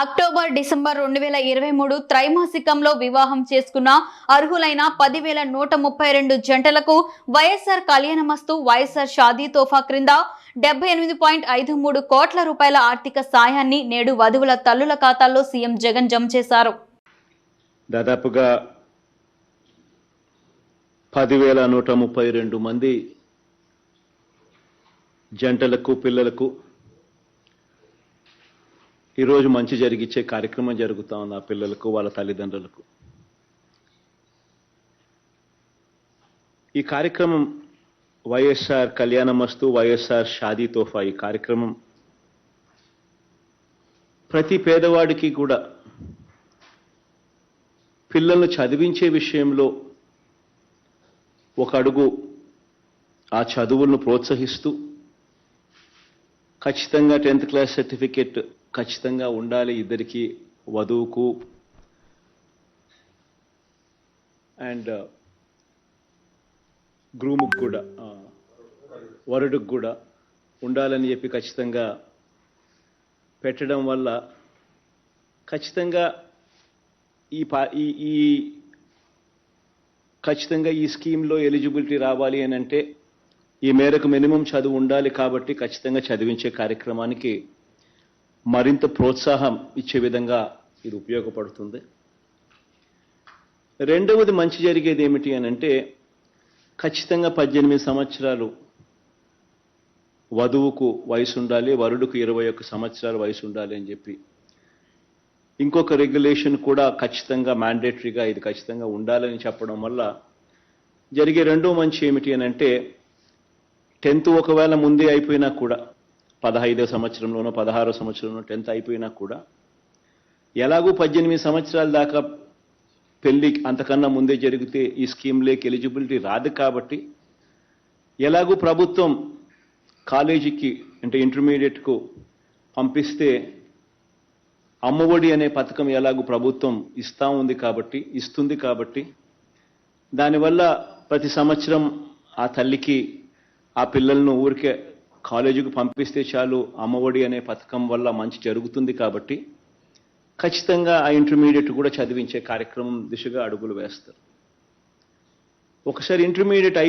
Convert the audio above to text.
October December రెండు వేల ఇరవై మూడు త్రైమాసికంలో వివాహం చేసుకున్న అర్హులైన పదివేల నూట ముప్పై రెండు జంటలకు వైఎస్ఆర్ కళ్యాణమస్తు వైఎస్ఆర్ షాదీ తోఫా క్రింద డెబ్బై ఎనిమిది పాయింట్ ఐదు మూడు కోట్ల రూపాయల ఆర్థిక సాయాన్ని నేడు వధువుల తల్లుల ఖాతాల్లో సీఎం జగన్ జమ చేశారు. దాదాపుగా పదివేల నూట ముప్పై రెండు మంది జంటలకు పిల్లలకు ఈరోజు మంచి జరిగిచ్చే కార్యక్రమం జరుగుతా ఉంది ఆ పిల్లలకు వాళ్ళ తల్లిదండ్రులకు. ఈ కార్యక్రమం వైఎస్ఆర్ కళ్యాణమస్తు వైఎస్ఆర్ షాదీ తోఫా ఈ కార్యక్రమం. ప్రతి పేదవాడికి కూడా పిల్లలను చదివించే విషయంలో ఒక అడుగు ఆ చదువులను ప్రోత్సహిస్తూ ఖచ్చితంగా టెన్త్ క్లాస్ సర్టిఫికెట్ ఖచ్చితంగా ఉండాలి ఇద్దరికి వధువుకు. అండ్ uh, గ్రూముకు కూడా uh, ఆ, వరుడుకు కూడా ఉండాలని చెప్పి ఖచ్చితంగా పెట్టడం వల్ల ఖచ్చితంగా ఈ పా ఈ ఈ ఖచ్చితంగా ఈ స్కీమ్లో ఎలిజిబిలిటీ రావాలి అని అంటే ఈ మేరకు మినిమం చదువు ఉండాలి కాబట్టి ఖచ్చితంగా చదివించే కార్యక్రమానికి మరింత ప్రోత్సాహం ఇచ్చే విధంగా ఇది ఉపయోగపడుతుంది. రెండవది మంచి జరిగేది ఏమిటి అని అంటే ఖచ్చితంగా పద్దెనిమిది సంవత్సరాలు వధువుకు వయసు ఉండాలి వరుడుకు ఇరవై ఒక్క సంవత్సరాల వయసు ఉండాలి అని చెప్పి. ఇంకొక రెగ్యులేషన్ కూడా ఖచ్చితంగా మ్యాండేటరీగా ఇది ఖచ్చితంగా ఉండాలని చెప్పడం వల్ల జరిగే రెండో మంచి ఏమిటి అని అంటే టెన్త్ ఒకవేళ ముందే అయిపోయినా కూడా పదహైదో సంవత్సరంలోనో పదహారో సంవత్సరంలో టెన్త్ అయిపోయినా కూడా ఎలాగూ పద్దెనిమిది సంవత్సరాల దాకా పెళ్ళి అంతకన్నా ముందే జరిగితే ఈ స్కీమ్లోకి ఎలిజిబిలిటీ రాదు కాబట్టి ఎలాగూ ప్రభుత్వం కాలేజీకి అంటే ఇంటర్మీడియట్కు పంపిస్తే అమ్మఒడి అనే పథకం ఎలాగూ ప్రభుత్వం ఇస్తూ ఉంది కాబట్టి ఇస్తుంది కాబట్టి దానివల్ల ప్రతి సంవత్సరం ఆ తల్లికి ఆ పిల్లలను ఊరికే కాలేజీకి పంపిస్తే చాలు అమ్మఒడి అనే పథకం వల్ల మంచి జరుగుతుంది కాబట్టి ఖచ్చితంగా ఆ ఇంటర్మీడియట్ కూడా చదివించే కార్యక్రమం దిశగా అడుగులు వేస్తారు. ఒకసారి ఇంటర్మీడియట్